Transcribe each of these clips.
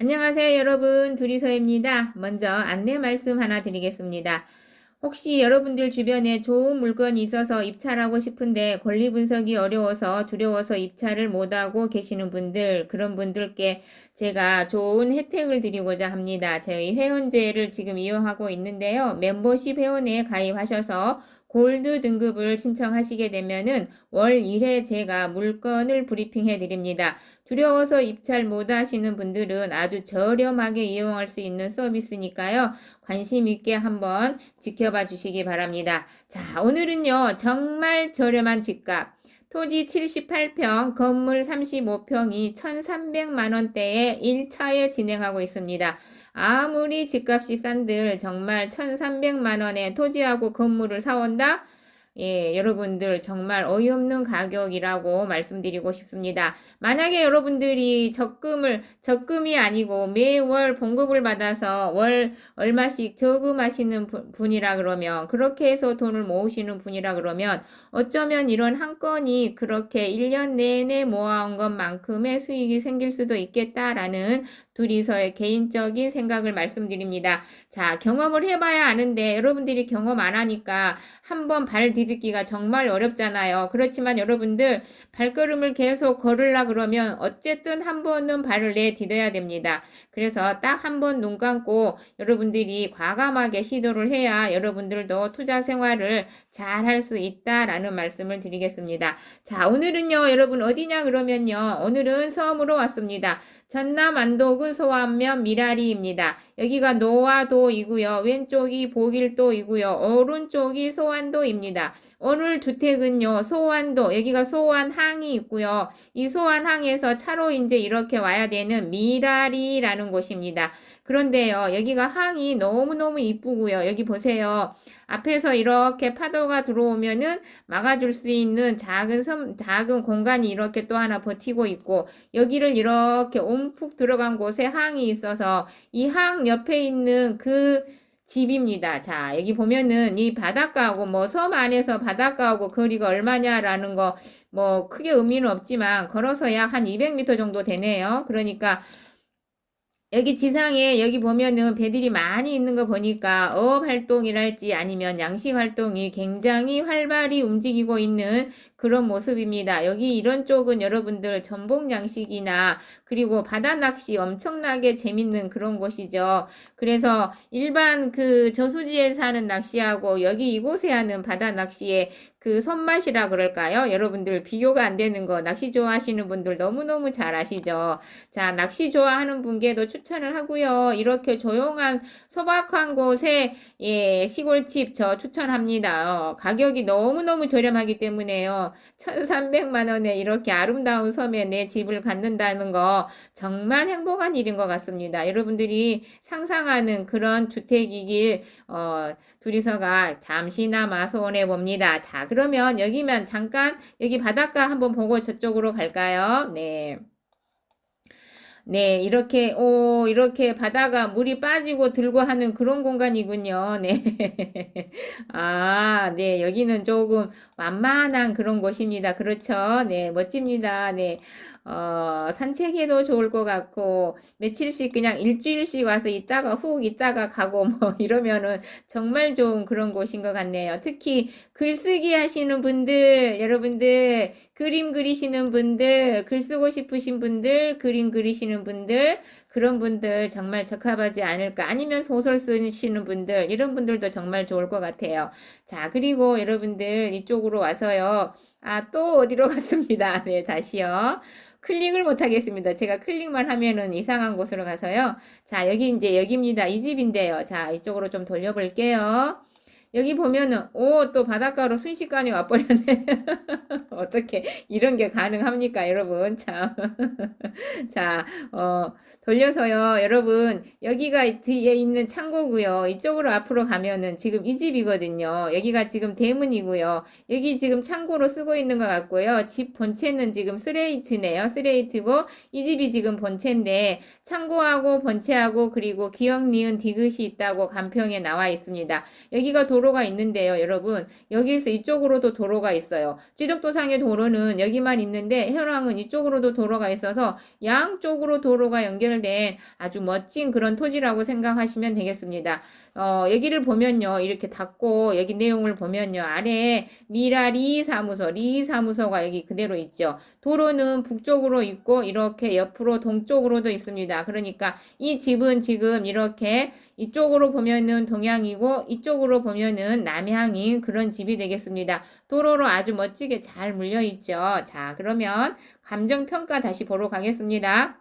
안녕하세요, 여러분. 둘이서입니다. 먼저 안내 말씀 하나 드리겠습니다. 혹시 여러분들 주변에 좋은 물건이 있어서 입찰하고 싶은데 권리 분석이 어려워서 두려워서 입찰을 못하고 계시는 분들, 그런 분들께 제가 좋은 혜택을 드리고자 합니다. 저희 회원제를 지금 이용하고 있는데요. 멤버십 회원에 가입하셔서 골드 등급을 신청하시게 되면은 월 1회 제가 물건을 브리핑해 드립니다. 두려워서 입찰 못 하시는 분들은 아주 저렴하게 이용할 수 있는 서비스니까요. 관심 있게 한번 지켜봐 주시기 바랍니다. 자, 오늘은요. 정말 저렴한 집값. 토지 78평, 건물 35평이 1,300만 원대에 1차에 진행하고 있습니다. 아무리 집값이 싼들 정말 1,300만 원에 토지하고 건물을 사온다? 예, 여러분들 정말 어이없는 가격이라고 말씀드리고 싶습니다. 만약에 여러분들이 적금을, 적금이 아니고 매월 봉급을 받아서 월 얼마씩 저금하시는 분- 분이라 그러면, 그렇게 해서 돈을 모으시는 분이라 그러면, 어쩌면 이런 한 건이 그렇게 1년 내내 모아온 것만큼의 수익이 생길 수도 있겠다라는 둘이서의 개인적인 생각을 말씀드립니다. 자, 경험을 해봐야 아는데 여러분들이 경험 안 하니까 한번 발 디딛기가 정말 어렵잖아요. 그렇지만 여러분들 발걸음을 계속 걸으려 그러면 어쨌든 한 번은 발을 내디뎌야 됩니다. 그래서 딱 한 번 눈 감고 여러분들이 과감하게 시도를 해야 여러분들도 투자 생활을 잘 할 수 있다라는 말씀을 드리겠습니다. 자, 오늘은요, 여러분 어디냐 그러면요. 오늘은 섬으로 왔습니다. 전남 안 독은 소안면 미라리입니다. 여기가 노화도이고요. 왼쪽이 보길도이고요. 오른쪽이 소안도입니다. 오늘 주택은요. 소안도 여기가 소안항이 있고요. 이 소안항에서 차로 이제 이렇게 와야 되는 미라리라는 곳입니다. 그런데요. 여기가 항이 너무너무 이쁘고요. 여기 보세요. 앞에서 이렇게 파도가 들어오면은 막아줄 수 있는 작은 섬, 작은 공간이 이렇게 또 하나 버티고 있고 여기를 이렇게 움푹 들어간 곳에 항이 있어서 이항 옆에 있는 그 집입니다. 자, 여기 보면은 이 바닷가하고 뭐 섬 안에서 바닷가하고 거리가 얼마냐라는 거 뭐 크게 의미는 없지만 걸어서 약 한 200m 정도 되네요. 그러니까 여기 지상에 여기 보면은 배들이 많이 있는 거 보니까 어업 활동이랄지 아니면 양식 활동이 굉장히 활발히 움직이고 있는 그런 모습입니다. 여기 이런 쪽은 여러분들 전복 양식이나 그리고 바다 낚시 엄청나게 재밌는 그런 곳이죠. 그래서 일반 그 저수지에 사는 낚시하고 여기 이곳에 하는 바다 낚시의 그 손맛이라 그럴까요? 여러분들 비교가 안 되는 거 낚시 좋아하시는 분들 너무너무 잘 아시죠? 자, 낚시 좋아하는 분께도 추천을 하고요. 이렇게 조용한 소박한 곳에 예, 시골집 저 추천합니다. 어, 가격이 너무너무 저렴하기 때문에요. 1,300만 원에 이렇게 아름다운 섬에 내 집을 갖는다는 거 정말 행복한 일인 것 같습니다. 여러분들이 상상하는 그런 주택이길 어, 둘이서가 잠시나마 소원해 봅니다. 자, 그러면 여기면 잠깐 여기 바닷가 한번 보고 저쪽으로 갈까요? 네. 네, 이렇게, 오, 이렇게 바다가 물이 빠지고 들고 하는 그런 공간이군요. 네. 아, 네, 여기는 조금 완만한 그런 곳입니다. 그렇죠? 네, 멋집니다. 네. 어, 산책해도 좋을 것 같고, 며칠씩 그냥 일주일씩 와서 있다가 훅 있다가 가고 뭐 이러면은 정말 좋은 그런 곳인 것 같네요. 특히 글쓰기 하시는 분들, 여러분들, 그림 그리시는 분들, 글 쓰고 싶으신 분들, 그림 그리시는 분들, 그런 분들 정말 적합하지 않을까. 아니면 소설 쓰시는 분들, 이런 분들도 정말 좋을 것 같아요. 자, 그리고 여러분들 이쪽으로 와서요. 아, 또 어디로 갔습니다. 네, 다시요. 클릭을 못 하겠습니다. 제가 클릭만 하면은 이상한 곳으로 가서요. 자, 여기 이제 여기입니다. 이 집인데요. 자, 이쪽으로 좀 돌려볼게요. 여기 보면은 오 또 바닷가로 순식간에 와버렸네. 어떻게 이런 게 가능합니까, 여러분? 참. 자, 어, 돌려서요, 여러분. 여기가 뒤에 있는 창고고요. 이쪽으로 앞으로 가면은 지금 이 집이거든요. 여기가 지금 대문이고요. 여기 지금 창고로 쓰고 있는 것 같고요. 집 본체는 지금 스레이트네요. 스레이트고 이 집이 지금 본체인데 창고하고 본체하고 그리고 기억 니은 디귿이 있다고 간평에 나와 있습니다. 여기가 도로 도로가 있는데요, 여러분. 여기에서 이쪽으로도 도로가 있어요. 지적도상의 도로는 여기만 있는데 현황은 이쪽으로도 도로가 있어서 양쪽으로 도로가 연결된 아주 멋진 그런 토지라고 생각하시면 되겠습니다. 어, 여기를 보면요. 이렇게 닫고 여기 내용을 보면요. 아래에 미라리 사무소, 리 사무소가 여기 그대로 있죠. 도로는 북쪽으로 있고 이렇게 옆으로 동쪽으로도 있습니다. 그러니까 이 집은 지금 이렇게 이쪽으로 보면은 동향이고 이쪽으로 보면은 남향인 그런 집이 되겠습니다. 도로로 아주 멋지게 잘 물려 있죠. 자, 그러면 감정 평가 다시 보러 가겠습니다.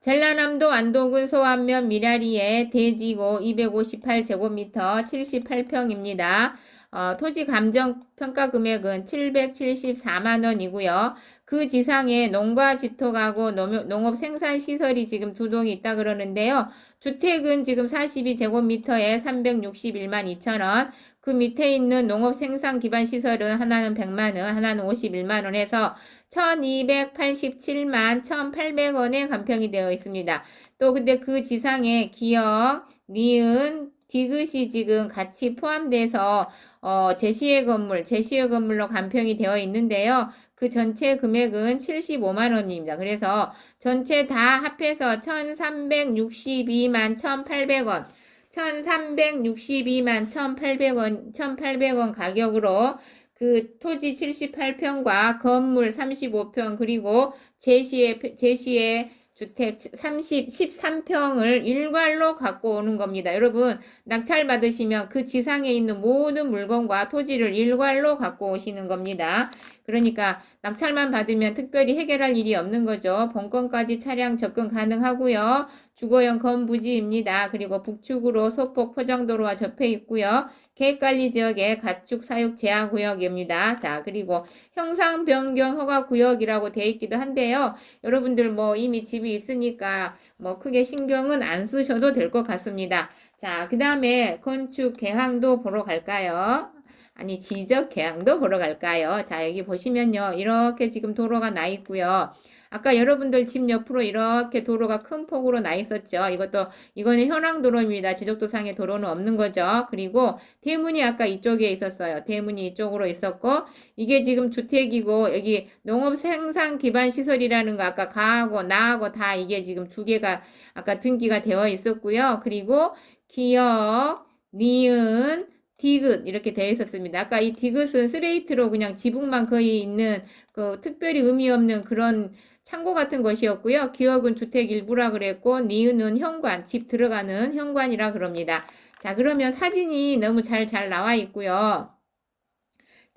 전라남도 안동군 소안면 미라리의 대지고 258제곱미터 78평입니다. 어, 토지 감정 평가 금액은 774만 원이고요. 그 지상에 농가 지토가구 농업 생산 시설이 지금 두 동이 있다 그러는데요. 주택은 지금 42제곱미터에 361만 2천 원. 그 밑에 있는 농업 생산 기반 시설은 하나는 100만 원, 하나는 51만 원 해서 1287만 1800원에 간평이 되어 있습니다. 또 근데 그 지상에 기역, 니은, 디귿이 지금 같이 포함돼서 어, 제시의 건물, 제시의 건물로 간평이 되어 있는데요. 그 전체 금액은 75만 원입니다. 그래서 전체 다 합해서 1362만 1800원. 1362만 1800원, 1800원 가격으로 그 토지 78평과 건물 35평 그리고 제시의 제시의 주택 30, 13평을 일괄로 갖고 오는 겁니다. 여러분, 낙찰 받으시면 그 지상에 있는 모든 물건과 토지를 일괄로 갖고 오시는 겁니다. 그러니까 낙찰만 받으면 특별히 해결할 일이 없는 거죠. 본건까지 차량 접근 가능하고요. 주거용 건부지입니다. 그리고 북측으로 소폭 포장도로와 접해 있고요. 계획관리 지역의 가축 사육 제한 구역입니다. 자, 그리고 형상 변경 허가 구역이라고 되어 있기도 한데요. 여러분들 뭐 이미 집이 있으니까 뭐 크게 신경은 안 쓰셔도 될 것 같습니다. 자, 그 다음에 건축 개항도 보러 갈까요? 아니 지적 개항도 보러 갈까요? 자 여기 보시면요 이렇게 지금 도로가 나 있고요. 아까 여러분들 집 옆으로 이렇게 도로가 큰 폭으로 나 있었죠. 이것도 이거는 현황 도로입니다. 지적도상의 도로는 없는 거죠. 그리고 대문이 아까 이쪽에 있었어요. 대문이 이쪽으로 있었고 이게 지금 주택이고 여기 농업 생산 기반 시설이라는 거 아까 가하고 나하고 다 이게 지금 두 개가 아까 등기가 되어 있었고요. 그리고 기역, 니은 디귿 이렇게 되어 있었습니다. 아까 이 디귿은 스레이트로 그냥 지붕만 거의 있는 그 특별히 의미 없는 그런 창고 같은 것이었고요. 기억은 주택 일부라 그랬고 니은은 현관, 집 들어가는 현관이라 그럽니다. 자, 그러면 사진이 너무 잘 잘 나와 있고요.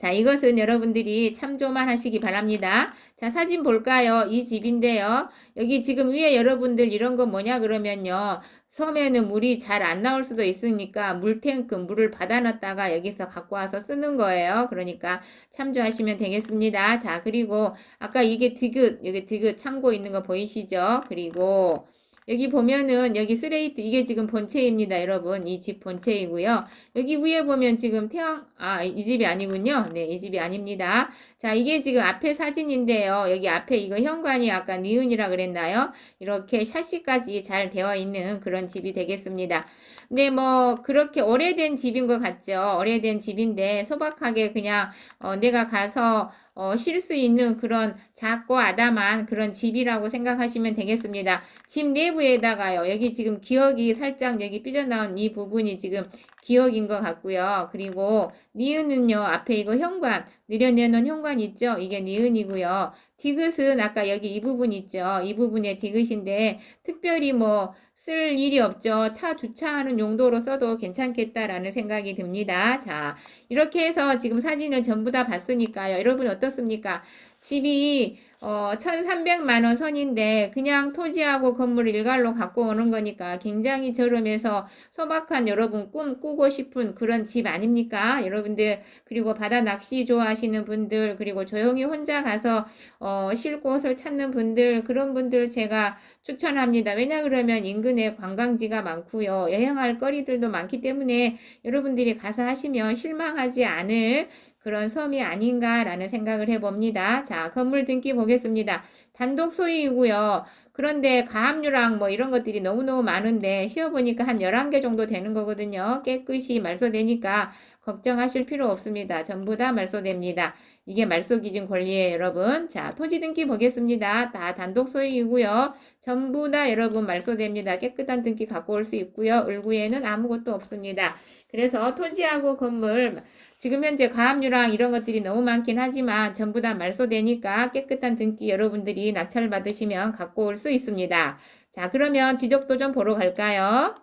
자, 이것은 여러분들이 참조만 하시기 바랍니다. 자, 사진 볼까요? 이 집인데요. 여기 지금 위에 여러분들 이런 건 뭐냐 그러면요. 섬에는 물이 잘 안 나올 수도 있으니까 물탱크, 물을 받아놨다가 여기서 갖고 와서 쓰는 거예요. 그러니까 참조하시면 되겠습니다. 자, 그리고 아까 이게 디귿, 여기 디귿 창고 있는 거 보이시죠? 그리고 여기 보면은 여기 스레이트 이게 지금 본체입니다 여러분. 이 집 본체이고요. 여기 위에 보면 지금 태양 아 이 집이 아니군요. 네 이 집이 아닙니다. 자 이게 지금 앞에 사진인데요. 여기 앞에 이거 현관이 아까 니은이라 그랬나요? 이렇게 샤시까지 잘 되어 있는 그런 집이 되겠습니다. 근데 뭐 그렇게 오래된 집인 것 같죠. 오래된 집인데 소박하게 그냥 어, 내가 가서 어, 쉴 수 있는 그런 작고 아담한 그런 집이라고 생각하시면 되겠습니다. 집 내부에다가요. 여기 지금 기억이 살짝 여기 삐져나온 이 부분이 지금 기억인 것 같고요. 그리고 니은은요. 앞에 이거 현관 느려내놓은 현관 있죠? 이게 니은이고요. 디귿은 아까 여기 이 부분 있죠? 이 부분에 디귿인데 특별히 뭐 쓸 일이 없죠. 차 주차하는 용도로 써도 괜찮겠다라는 생각이 듭니다. 자, 이렇게 해서 지금 사진을 전부 다 봤으니까요. 여러분 어떻습니까? 집이 어 1,300만 원 선인데 그냥 토지하고 건물을 일괄로 갖고 오는 거니까 굉장히 저렴해서 소박한 여러분 꿈 꾸고 싶은 그런 집 아닙니까? 여러분들 그리고 바다 낚시 좋아하시는 분들 그리고 조용히 혼자 가서 어, 쉴 곳을 찾는 분들 그런 분들 제가 추천합니다. 왜냐 그러면 인근에 관광지가 많고요. 여행할 거리들도 많기 때문에 여러분들이 가서 하시면 실망하지 않을 그런 섬이 아닌가라는 생각을 해봅니다. 자, 건물 등기 보겠습니다. 단독 소유이고요. 그런데 가압류랑 뭐 이런 것들이 너무너무 많은데 씌워보니까 한 11개 정도 되는 거거든요. 깨끗이 말소되니까 걱정하실 필요 없습니다. 전부 다 말소됩니다. 이게 말소 기준 권리예요, 여러분. 자, 토지 등기 보겠습니다. 다 단독 소유이고요. 전부 다 여러분 말소됩니다. 깨끗한 등기 갖고 올 수 있고요. 을구에는 아무것도 없습니다. 그래서 토지하고 건물 지금 현재 가압류랑 이런 것들이 너무 많긴 하지만 전부 다 말소되니까 깨끗한 등기 여러분들이 낙찰 받으시면 갖고 올 수 있습니다. 자, 그러면 지적도 좀 보러 갈까요?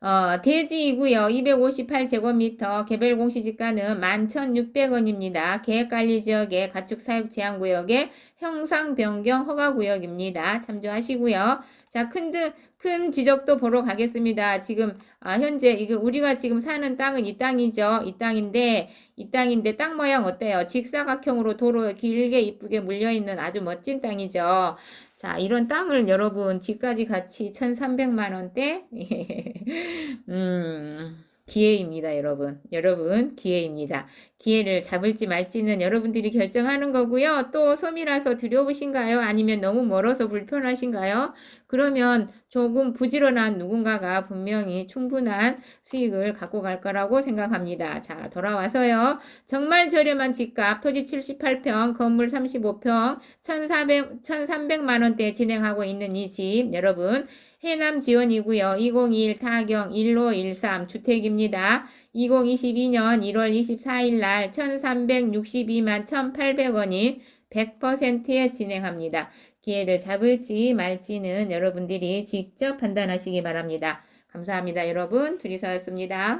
어, 대지이고요. 258제곱미터 개별 공시지가는 11,600원입니다. 계획관리지역의 가축사육제한구역의 형상변경 허가구역입니다. 참조하시고요. 자, 큰, 드- 큰 지적도 보러 가겠습니다. 지금 아, 현재 이거 우리가 지금 사는 땅은 이 땅이죠. 이 땅인데 이 땅인데 땅 모양 어때요? 직사각형으로 도로에 길게 이쁘게 물려 있는 아주 멋진 땅이죠. 자, 이런 땅을 여러분 집까지 같이 1,300만 원대 음, 기회입니다, 여러분. 여러분, 기회입니다. 기회를 잡을지 말지는 여러분들이 결정하는 거고요. 또 섬이라서 두려우신가요? 아니면 너무 멀어서 불편하신가요? 그러면 조금 부지런한 누군가가 분명히 충분한 수익을 갖고 갈 거라고 생각합니다. 자, 돌아와서요. 정말 저렴한 집값, 토지 78평, 건물 35평, 1,400, 1,300만 원대 진행하고 있는 이 집, 여러분. 해남 지원이고요. 2021 타경 1513 주택입니다. 2022년 1월 24일 날 1362만 1800원이 100%에 진행합니다. 기회를 잡을지 말지는 여러분들이 직접 판단하시기 바랍니다. 감사합니다, 여러분. 둘이서였습니다.